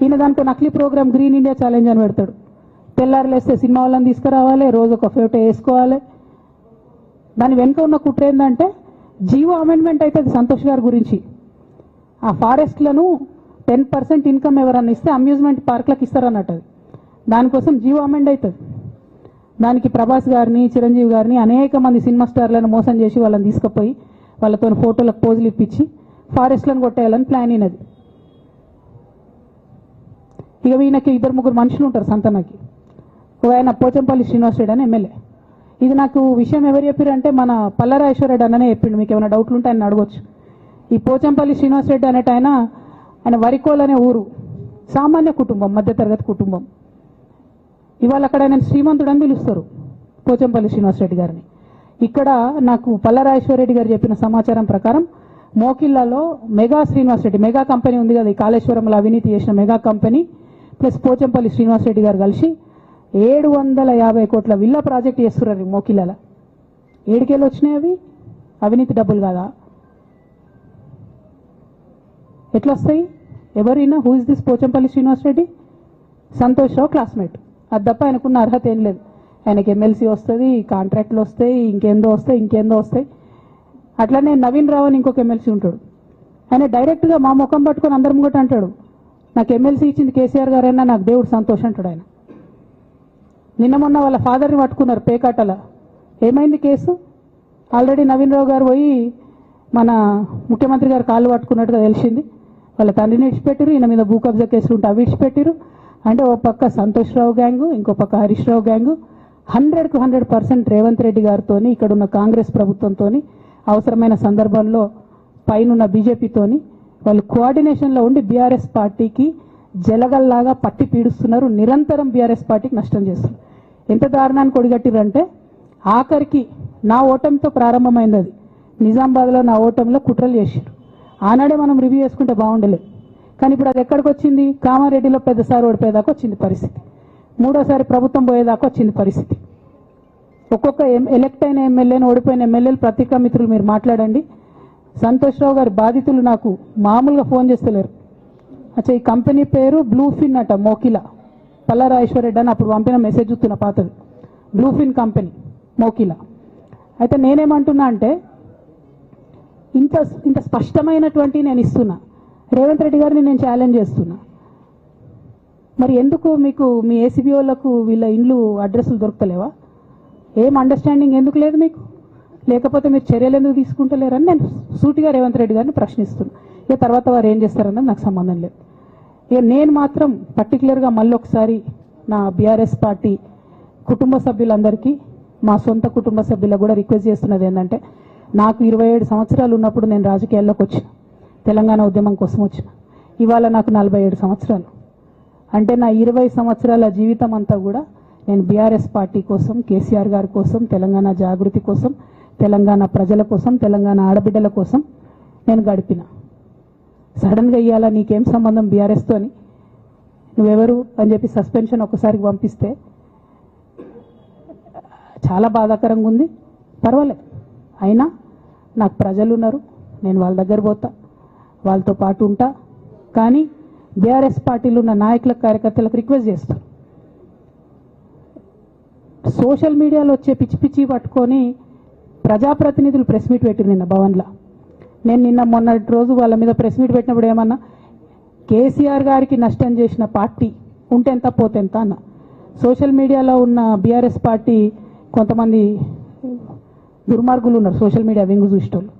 ఈయన దానికి నకిలీ ప్రోగ్రామ్ గ్రీన్ ఇండియా ఛాలెంజ్ అని పెడతాడు. తెల్లారులేస్తే సినిమా వాళ్ళని తీసుకురావాలి రోజు ఒక ఫోటో వేసుకోవాలి. దాని వెనుక ఉన్న కుట్ర ఏంటంటే జీవో అమెండ్మెంట్ అవుతుంది సంతోష్ గారి గురించి. ఆ ఫారెస్ట్లను టెన్ పర్సెంట్ ఇన్కమ్ ఎవరన్నా ఇస్తే అమ్యూజ్మెంట్ పార్క్లకు ఇస్తారన్నట్టు అది. దానికోసం జీవో అమెండ్ అవుతుంది దానికి ప్రభాస్ గారిని చిరంజీవి గారిని అనేక మంది సినిమా స్టార్లను మోసం చేసి వాళ్ళని తీసుకుపోయి వాళ్ళతో ఫోటోలకు పోజులు ఇప్పించి ఫారెస్ట్లను కొట్టేయాలని ప్లాన్ అయినది ఇక ఈయనకి ఇద్దరు ముగ్గురు మనుషులు ఉంటారు సంతనకి. ఒక ఆయన పోచంపల్లి శ్రీనివాస్ రెడ్డి అని ఎమ్మెల్యే. ఇది నాకు విషయం ఎవరు చెప్పారు అంటే మన పల్లరాజేశ్వరరెడ్డి అన్ననే చెప్పిండు మీకు ఏమైనా డౌట్లు ఉంటే ఆయన అడగొచ్చు. ఈ పోచంపల్లి శ్రీనివాస్ రెడ్డి అనేట ఆయన ఆయన వరికోల్ అనే ఊరు. సామాన్య కుటుంబం మధ్యతరగతి కుటుంబం. ఇవాళ అక్కడ ఆయన శ్రీమంతుడు అని పిలుస్తారు పోచంపల్లి శ్రీనివాస్ రెడ్డి గారిని. ఇక్కడ నాకు పల్లరాజేశ్వరరెడ్డి గారు చెప్పిన సమాచారం ప్రకారం మోకిల్లాలో mega Srinivas Reddy mega company ఉంది కదా ఈ కాళేశ్వరంలో అవినీతి చేసిన mega company. Plus Pochampally Srinivas Reddy garu కలిసి ఏడు వందల యాభై కోట్ల విల్లా ప్రాజెక్ట్ చేస్తున్నారు ఈ ఏడుకేళ్ళు వచ్చినాయి అవి? అవినీతి డబ్బులు కాదా? ఎట్లా వస్తాయి ఎవరైనా who is this Pochampally Srinivas Reddy? Santosh Rao classmate అది తప్ప ఆయనకున్న అర్హత ఏం లేదు. ఆయనకి ఎమ్మెల్సీ వస్తుంది కాంట్రాక్ట్లు వస్తాయి ఇంకేందో వస్తాయి ఇంకేందో వస్తాయి. అట్లనే నవీన్ రావు అని ఇంకొక ఎమ్మెల్సీ ఉంటాడు. ఆయన డైరెక్ట్గా మా ముఖం పట్టుకొని అందరం కూడా అంటాడు. నాకు ఎమ్మెల్సీ ఇచ్చింది కేసీఆర్ గారైనా నాకు దేవుడు సంతోషం అంటాడు ఆయన. నిన్న మొన్న వాళ్ళ ఫాదర్ని పట్టుకున్నారు పేకాటల. ఏమైంది కేసు? ఆల్రెడీ నవీన్ రావు గారు పోయి మన ముఖ్యమంత్రి గారు కాళ్ళు పట్టుకున్నట్టుగా తెలిసింది. వాళ్ళ తండ్రిని విడిచిపెట్టారు ఈయన మీద భూ కబ్జా కేసులు ఉంటే అవి విడిచిపెట్టారు అంటే ఓ పక్క సంతోష్ రావు గ్యాంగు ఇంకో పక్క హరీష్ రావు గ్యాంగు. హండ్రెడ్కు హండ్రెడ్ పర్సెంట్ రేవంత్ రెడ్డి గారితో ఇక్కడున్న కాంగ్రెస్ ప్రభుత్వంతో అవసరమైన సందర్భంలో పైనున్న బీజేపీతోని వాళ్ళు కోఆర్డినేషన్లో ఉండి బీఆర్ఎస్ పార్టీకి జలగల్లాగా పట్టి పీడుస్తున్నారు. నిరంతరం బీఆర్ఎస్ పార్టీకి నష్టం చేస్తున్నారు. ఎంత దారుణానికి ఒడిగట్టిరంటే ఆఖరికి నా ఓటమితో ప్రారంభమైంది అది. నిజామాబాద్లో నా ఓటమిలో కుట్రలు చేశారు ఆనాడే మనం రివ్యూ చేసుకుంటే బాగుండలేదు కానీ ఇప్పుడు అది ఎక్కడికి వచ్చింది? కామారెడ్డిలో పెద్దసారి ఓడిపోయేదాకా వచ్చింది పరిస్థితి. మూడోసారి ప్రభుత్వం పోయేదాకా వచ్చింది పరిస్థితి. ఒక్కొక్క ఎం- ఎలక్ట్ అయిన ఎమ్మెల్యేని ఓడిపోయిన ఎమ్మెల్యేలు పత్రికా మిత్రులు మీరు మాట్లాడండి. సంతోష్రావు గారి బాధితులు నాకు మామూలుగా ఫోన్ చేస్తలేరు. అచ్చా ఈ కంపెనీ పేరు బ్లూ ఫిన్ అట మోకిలా. పల్లారాజేశ్వరరెడ్డి అని అప్పుడు పంపిన మెసేజ్ చూస్తున్న పాతది. Bluefin company Mokila. అయితే నేనేమంటున్నా అంటే ఇంత ఇంత స్పష్టమైనటువంటి నేను ఇస్తున్నా. రేవంత్ రెడ్డి గారిని నేను ఛాలెంజ్ చేస్తున్నా. మరి ఎందుకు మీకు మీ ఏసీబీ వాళ్ళకు వీళ్ళ ఇండ్లు అడ్రస్లు దొరకలేవా ఏం అండర్స్టాండింగ్ ఎందుకు లేదు మీకు? లేకపోతే మీరు చర్యలు ఎందుకు తీసుకుంటలేరని నేను సూటిగా రేవంత్ రెడ్డి గారిని ప్రశ్నిస్తున్నాను ఇక తర్వాత వారు ఏం చేస్తారన్నది నాకు సంబంధం లేదు. ఇక నేను మాత్రం పర్టికులర్గా మళ్ళీ ఒకసారి నా బీఆర్ఎస్ పార్టీ కుటుంబ సభ్యులందరికీ మా సొంత కుటుంబ సభ్యులకు కూడా రిక్వెస్ట్ చేస్తున్నది ఏంటంటే నాకు ఇరవై ఏడు సంవత్సరాలు ఉన్నప్పుడు నేను రాజకీయాల్లోకి వచ్చిన తెలంగాణ ఉద్యమం కోసం వచ్చిన. ఇవాళ నాకు నలభై ఏడు సంవత్సరాలు. అంటే నా ఇరవై సంవత్సరాల జీవితం అంతా కూడా నేను బీఆర్ఎస్ పార్టీ కోసం కేసీఆర్ గారి కోసం తెలంగాణ జాగృతి కోసం తెలంగాణ ప్రజల కోసం తెలంగాణ ఆడబిడ్డల కోసం నేను గడిపిన. సడన్గా ఇవాళ నీకేం సంబంధం బీఆర్ఎస్తో అని? నువ్వెవరు అని చెప్పి సస్పెన్షన్ ఒకసారికి పంపిస్తే చాలా బాధాకరంగా ఉంది. పర్వాలేదు. అయినా నాకు ప్రజలు ఉన్నారు. నేను వాళ్ళ దగ్గర పోతా. వాళ్ళతో పాటు ఉంటా. కానీ బీఆర్ఎస్ పార్టీలో ఉన్న నాయకుల కార్యకర్తలకు రిక్వెస్ట్ చేస్తాను సోషల్ మీడియాలో వచ్చే పిచ్చి పిచ్చి పట్టుకొని ప్రజాప్రతినిధులు ప్రెస్ మీట్ పెట్టి నిన్న భవన్లో. నేను నిన్న మొన్నటి రోజు వాళ్ళ మీద ప్రెస్ మీట్ పెట్టినప్పుడు ఏమన్నా కేసీఆర్ గారికి నష్టం చేసిన పార్టీ ఉంటే ఎంత పోతే ఎంత అన్న. సోషల్ మీడియాలో ఉన్న బీఆర్ఎస్ పార్టీ కొంతమంది దుర్మార్గులు ఉన్నారు సోషల్ మీడియా వెంగు చూసేటోళ్ళు.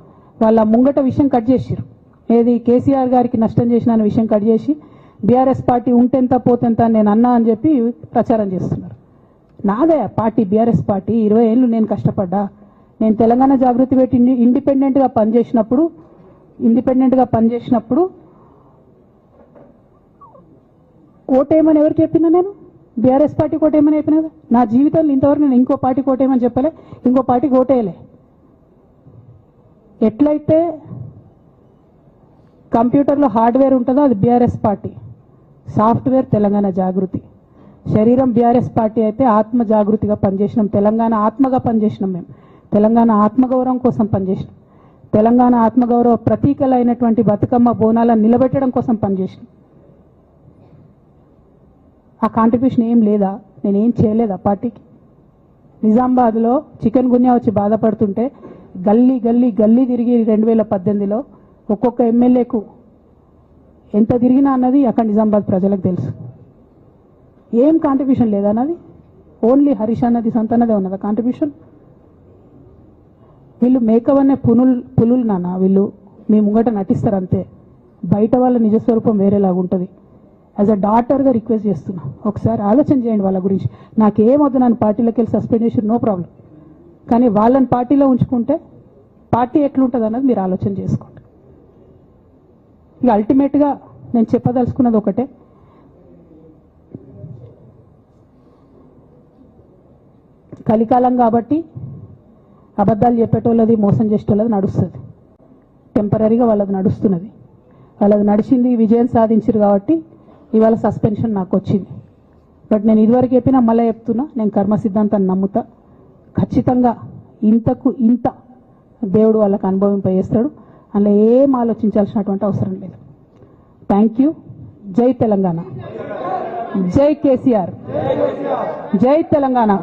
వాళ్ళ ముంగట విషయం కట్ చేసిరు ఏది కేసీఆర్ గారికి నష్టం చేసిన అనే విషయం కట్ చేసి బీఆర్ఎస్ పార్టీ ఉంటెంత పోతెంత నేను అన్నా అని చెప్పి ప్రచారం చేస్తున్నారు. నాదే పార్టీ బీఆర్ఎస్ పార్టీ. ఇరవై ఏళ్ళు నేను కష్టపడ్డా. నేను తెలంగాణ జాగృతి పెట్టి ఇండిపెండెంట్గా పనిచేసినప్పుడు ఇండిపెండెంట్గా పనిచేసినప్పుడు ఓటేయమని ఎవరికి చెప్పినా నేను? బీఆర్ఎస్ పార్టీ ఓటేయమని చెప్పినా కదా? నా జీవితంలో ఇంతవరకు నేను ఇంకో పార్టీ ఓటేయమని చెప్పలే ఇంకో పార్టీకి ఓటేయలే ఎట్లయితే కంప్యూటర్లో హార్డ్వేర్ ఉంటుందో అది BRS party software Telangana Jagruthi. శరీరం బీఆర్ఎస్ పార్టీ అయితే ఆత్మ జాగృతిగా పనిచేసినాం తెలంగాణ ఆత్మగా పనిచేసినాం మేము. తెలంగాణ ఆత్మగౌరవం కోసం పనిచేసినాం. తెలంగాణ ఆత్మగౌరవ ప్రతీకలైనటువంటి బతుకమ్మ బోనాలను నిలబెట్టడం కోసం పనిచేసిన. ఆ కాంట్రిబ్యూషన్ ఏం లేదా? నేనేం చేయలేదా పార్టీకి? నిజామాబాద్లో చికెన్ గున్యా వచ్చి బాధపడుతుంటే గల్లీ గల్లీ గల్లీ తిరిగి రెండు వేల పద్దెనిమిదిలో ఒక్కొక్క ఎమ్మెల్యేకు ఎంత తిరిగినా అన్నది అక్కడ నిజామాబాద్ ప్రజలకు తెలుసు. ఏం కాంట్రిబ్యూషన్ లేదన్నది ఓన్లీ హరీష్ అన్నది సంతన్నదే ఉన్నదా కాంట్రిబ్యూషన్ వీళ్ళు మేకవనే పునులు పులులు నాన్న వీళ్ళు మీ ముంగట నటిస్తారు అంతే బయట వాళ్ళ నిజస్వరూపం వేరేలాగా ఉంటుంది యాజ్ అ డాటర్గా రిక్వెస్ట్ చేస్తున్నా. ఒకసారి ఆలోచన చేయండి వాళ్ళ గురించి. నాకేమొద్దు నన్ను పార్టీలోకి వెళ్ళి సస్పెండ్ చేసి నో ప్రాబ్లం కానీ వాళ్ళని పార్టీలో ఉంచుకుంటే పార్టీ ఎట్లుంటుంది అన్నది మీరు ఆలోచన చేసుకోండి. ఇక అల్టిమేట్గా నేను చెప్పదలుచుకున్నది ఒకటే. కలికాలం కాబట్టి అబద్ధాలు చెప్పేటోళ్ళది మోసం చేసేటోళ్ళది నడుస్తుంది. టెంపరీగా వాళ్ళది నడుస్తున్నది. వాళ్ళది నడిచింది విజయం సాధించారు కాబట్టి ఇవాళ సస్పెన్షన్ నాకు వచ్చింది. బట్ నేను ఇదివరకు చెప్పినా మళ్ళీ చెప్తున్నా నేను కర్మ సిద్ధాంతాన్ని నమ్ముతా. ఖచ్చితంగా ఇంతకు ఇంత దేవుడు వాళ్ళకి అనుభవింపజేస్తాడు అందులో ఏం ఆలోచించాల్సినటువంటి అవసరం లేదు. థ్యాంక్ యూ జై తెలంగాణ. జై కేసీఆర్. జై తెలంగాణ.